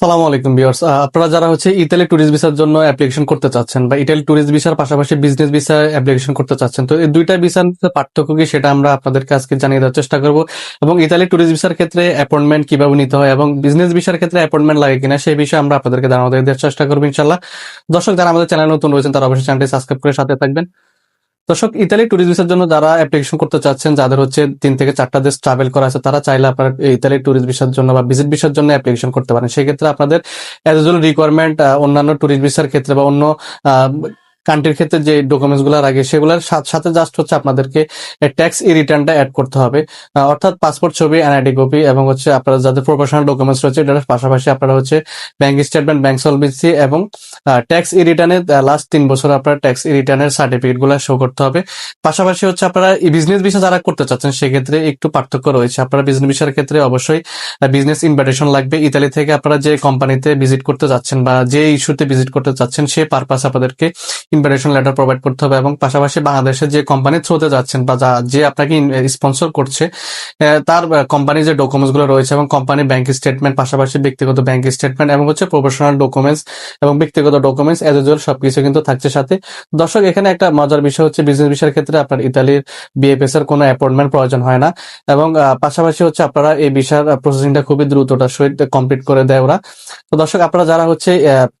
সালাম আলাইকুম বিয়ার্স আপনারা যারা হচ্ছে ইতালি ট্যুরিস্ট ভিসার জন্য অ্যাপ্লিকেশন করতে চাচ্ছেন বা ইতালি ট্যুরিস্ট ভিসার পাশাপাশি বিজনেস ভিসা অ্যাপ্লিকেশন করতে চাচ্ছেন, তো এই দুইটা ভিসার পার্থক্য কি সেটা আমরা আপনাদেরকে আজকে জানিয়ে দেওয়ার চেষ্টা করব। এবং ইতালি ট্যুরিস্ট ভিসার ক্ষেত্রে অ্যাপয়েন্টমেন্ট কীভাবে নিতে হয় এবং বিজনেস ভিসার ক্ষেত্রে অ্যাপয়েন্টমেন্ট লাগে কিনা সেই বিষয়ে আমরা আপনাদেরকে জানাতে দেওয়ার চেষ্টা করব ইনশাল্লাহ দর্শক, যারা আমাদের চ্যানেল নতুন রয়েছেন, তারা অবশ্যই চ্যানেলটি সাবস্ক্রাইব করে সাথে থাকবেন। দর্শক, ইতালি ট্যুরিস্ট ভিসার জন্য যারা অ্যাপ্লিকেশন করতে চাচ্ছেন, যাদের হচ্ছে তিন থেকে চারটা দেশ ট্রাভেল করা আছে, তারা চাইলে আপনার ইতালি ট্যুরিস্ট ভিসার জন্য বা ভিজিট ভিসার জন্য অ্যাপ্লিকেশন করতে পারেন। সেক্ষেত্রে আপনাদের এজ ইউজুয়াল রিকোয়ারমেন্ট অন্যান্য ট্যুরিস্ট ভিসার ক্ষেত্রে বা অন্য কান্ট্রির ক্ষেত্রে যে ডকুমেন্টসগুলো লাগে, সেগুলোর সাথে জাস্ট হচ্ছে আপনাদেরকে ট্যাক্স ই রিটার্নটা অ্যাড করতে হবে। অর্থাৎ পাসপোর্ট ছবি এনআইডি কপি এবং হচ্ছে আপনারা যাদের প্রফেশনাল ডকুমেন্টস রয়েছে, এটার পাশাপাশি আপনারা হচ্ছে ব্যাংক স্টেটমেন্ট ব্যাংক সলভেন্সি এবং ট্যাক্স ই রিটার্নের লাস্ট তিন বছর আপনার ট্যাক্স ই রিটার্নের সার্টিফিকেটগুলো শো করতে হবে। পাশাপাশি হচ্ছে আপনারা এই বিজনেস ভিসা যারা করতে চাচ্ছেন, সেক্ষেত্রে একটু পার্থক্য রয়েছে। আপনারা বিজনেস বিষয়ের ক্ষেত্রে অবশ্যই বিজনেস ইনভাইটেশন লাগবে। ইতালি থেকে আপনারা যে কোম্পানিতে ভিজিট করতে যাচ্ছেন বা যে ইস্যুতে ভিজিট করতে চাচ্ছেন সেই পারপাস আপনাদেরকে ইনভাইটেশন লেটার প্রোভাইড করতে হবে এবং পাশাপাশি বাংলাদেশে যে কোম্পানির থ্রুতে যাচ্ছেন বা যা যে আপনাকে স্পন্সর করছে তার কোম্পানির যে ডকুমেন্টসগুলো রয়েছে এবং কোম্পানির ব্যাংক স্টেটমেন্ট পাশাপাশি ব্যক্তিগত ব্যাংক স্টেটমেন্ট এবং হচ্ছে প্রফেশনাল ডকুমেন্টস এবং ব্যক্তিগত ডকুমেন্টস এজ ইউজুয়াল সবকিছু কিন্তু থাকছে সাথে। দর্শক, এখানে একটা মজার বিষয় হচ্ছে বিজনেস বিষয়ের ক্ষেত্রে আপনার ইতালির বিএফএস এর কোনো অ্যাপয়েন্টমেন্ট প্রয়োজন হয় না এবং পাশাপাশি হচ্ছে আপনারা এই বিষয়ের প্রসেসিংটা খুবই দ্রুততার সহিত কমপ্লিট করে দেয় ওরা। তো দর্শক, আপনারা যারা হচ্ছে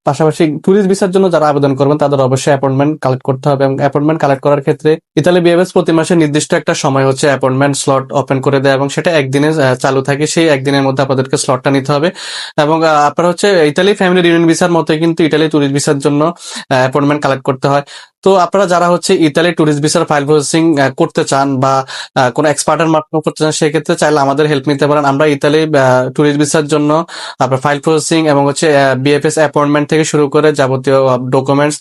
পাশাপাশি ট্যুরিস্ট ভিসার জন্য যারা আবেদন করবেন, তাদের অবশ্যই অ্যাপয়েন্টমেন্ট কালেক্ট করতে হবে এবং অ্যাপয়েন্টমেন্ট কালেক্ট করার ক্ষেত্রে ইতালি বিএবএস প্রতি মাসে নির্দিষ্ট একটা সময় হচ্ছে অ্যাপয়েন্টমেন্ট স্লট ওপেন করে দেয় এবং সেটা একদিনে চালু থাকে। সেই একদিনের মধ্যে আপনাদেরকে স্লটটা নিতে হবে। এবং আপনার হচ্ছে ইতালি ফ্যামিলি রিউনিয়ন ভিসার মতো কিন্তু ইতালি ট্যুরিস্ট ভিসার জন্য অ্যাপয়েন্টমেন্ট কালেক্ট করতে হয়। তো আপনারা যারা হচ্ছে ইতালি ট্যুরিস্ট ভিসার ফাইল প্রসেসিং করতে চান বা কোনো এক্সপার্টের মাধ্যমে করতে চান, সেক্ষেত্রে চাইলে আমাদের হেল্প নিতে পারেন। আমরা ইতালি ট্যুরিস্ট ভিসার জন্য আপনার ফাইল প্রসেসিং এবং হচ্ছে বিএফএস অ্যাপয়েন্টমেন্ট থেকে শুরু করে যাবতীয় ডকুমেন্টস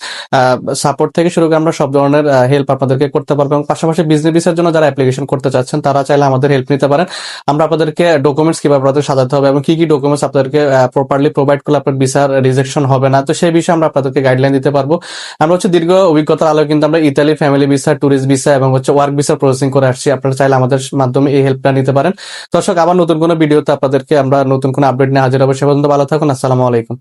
সাপোর্ট থেকে শুরু করে আমরা সব ধরনের হেল্প আপনাদেরকে করতে পারব এবং পাশাপাশি বিজনেস ভিসার জন্য যারা অ্যাপ্লিকেশন করতে চাচ্ছেন, তারা চাইলে আমাদের হেল্প নিতে পারেন। আমরা আপনাদেরকে ডকুমেন্টস কীভাবে আপনাদের সাজাতে হবে এবং কি কি ডকুমেন্টস আপনাদেরকে প্রপারলি প্রোভাইড করলে আপনার ভিসার রিজেকশন হবে না, তো সেই বিষয়ে আমরা আপনাদেরকে গাইডলাইন দিতে পারব। আমরা হচ্ছে দীর্ঘ অভিজ্ঞতার আলো কিন্তু আমরা Italy family visa tourist visa এবং হচ্ছে ওয়ার্ক ভিসা প্রসেসিং করে আসছি। আপনারা চাইলে আমাদের মাধ্যমে এই হেল্পটা নিতে পারেন। দর্শক, আবার নতুন কোনো ভিডিওতে আপনাদেরকে আমরা নতুন কোনো আপডেট নিয়ে হাজির হব। সে পর্যন্ত ভালো থাকুন। আসসালামু আলাইকুম।